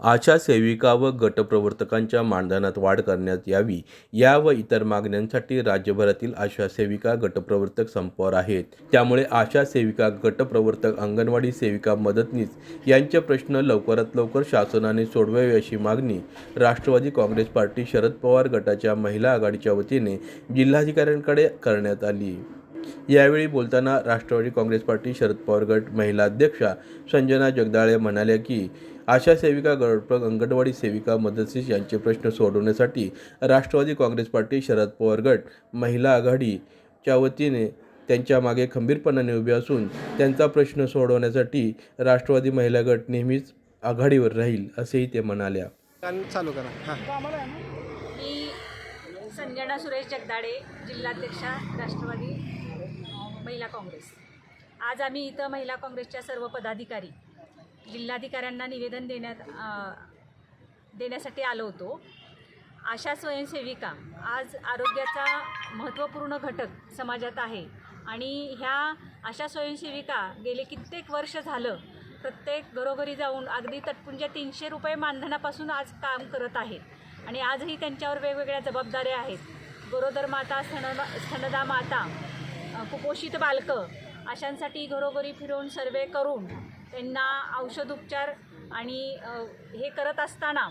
आशा सेविका व गटप्रवर्तकांच्या मानधनात वाढ करण्यात यावी या व इतर मागण्यांसाठी राज्यभरातील आशा सेविका गटप्रवर्तक संपावर आहेत. त्यामुळे आशा सेविका गटप्रवर्तक अंगणवाडी सेविका मदतनीस यांचे प्रश्न लवकरात लवकर शासनाने सोडवावे अशी मागणी राष्ट्रवादी काँग्रेस पार्टी शरद पवार गटाच्या महिला आघाडीच्या वतीने जिल्हाधिकाऱ्यांकडे करण्यात आली. यावेळी बोलताना राष्ट्रवादी काँग्रेस पार्टी शरद पवार गट महिला अध्यक्षा संजना जगदाळे म्हणाल्या की आशा सेविका गट अंगणवाडी सेविका मदतनीस यांचे प्रश्न सोडवण्यासाठी राष्ट्रवादी काँग्रेस पार्टी शरद पवार गट महिला आघाडीच्या वतीने त्यांच्या मागे खंबीरपणाने उभे असून त्यांचा प्रश्न सोडवण्यासाठी राष्ट्रवादी महिला गट नेहमीच आघाडीवर राहील असेही ते म्हणाल्या. चालू करा. हां. मी संजना सुरेश जगदाडे जिल्हाध्यक्षा राष्ट्रवादी काँग्रेस. आज आम्ही इथं महिला काँग्रेसच्या सर्व पदाधिकारी जिल्हाधिकाऱ्यांना निवेदन देण्यात देण्यासाठी आलो होतो. आशा स्वयंसेविका आज आरोग्याचा महत्त्वपूर्ण घटक समाजात आहे आणि ह्या आशा स्वयंसेविका गेले कित्येक वर्ष झालं प्रत्येक घरोघरी जाऊन अगदी तटपुंज्या तीनशे रुपये मानधनापासून आज काम करत आहेत आणि आजही त्यांच्यावर वेगवेगळ्या जबाबदाऱ्या आहेत. गरोदर माता स्तन स्तनदा माता कुपोषित बालकं अशांसाठी घरोघरी फिरून सर्वे करून त्यांना औषधोपचार आणि हे करत असताना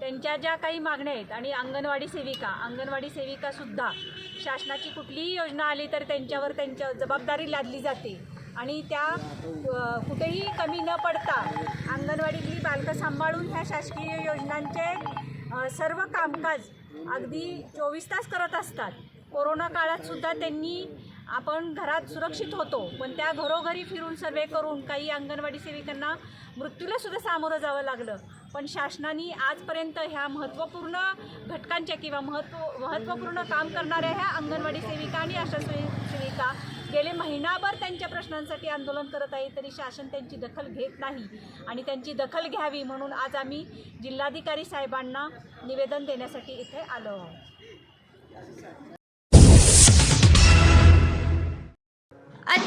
त्यांच्या ज्या काही मागण्या आहेत आणि अंगणवाडी सेविका अंगणवाडी सेविकासुद्धा शासनाची कुठलीही योजना आली तर त्यांच्यावर त्यांच्या जबाबदारी लादली जाते. आणि त्या कुठेही कमी न पडता अंगणवाडीतली बालकं सांभाळून ह्या शासकीय योजनांचे सर्व कामकाज अगदी चोवीस तास करत असतात. कोरोना काळात सुद्धा त्यांनी आपण घरात सुरक्षित होतो पण त्या घरोघरी फिरून सर्वे करून काही अंगणवाडी सेविकांना मृत्यूला सुद्धा सामोरं जावं लागलं. पण शासनाने आजपर्यंत ह्या महत्त्वपूर्ण घटकांच्या किंवा महत्त्व महत्त्वपूर्ण काम करणाऱ्या ह्या अंगणवाडी सेविका आणि आशा सेविका गेले महिनाभर त्यांच्या प्रश्नांसाठी आंदोलन करत आहे तरी शासन त्यांची दखल घेत नाही. आणि त्यांची दखल घ्यावी म्हणून आज आम्ही जिल्हाधिकारी साहेबांना निवेदन देण्यासाठी इथे आलो आहोत.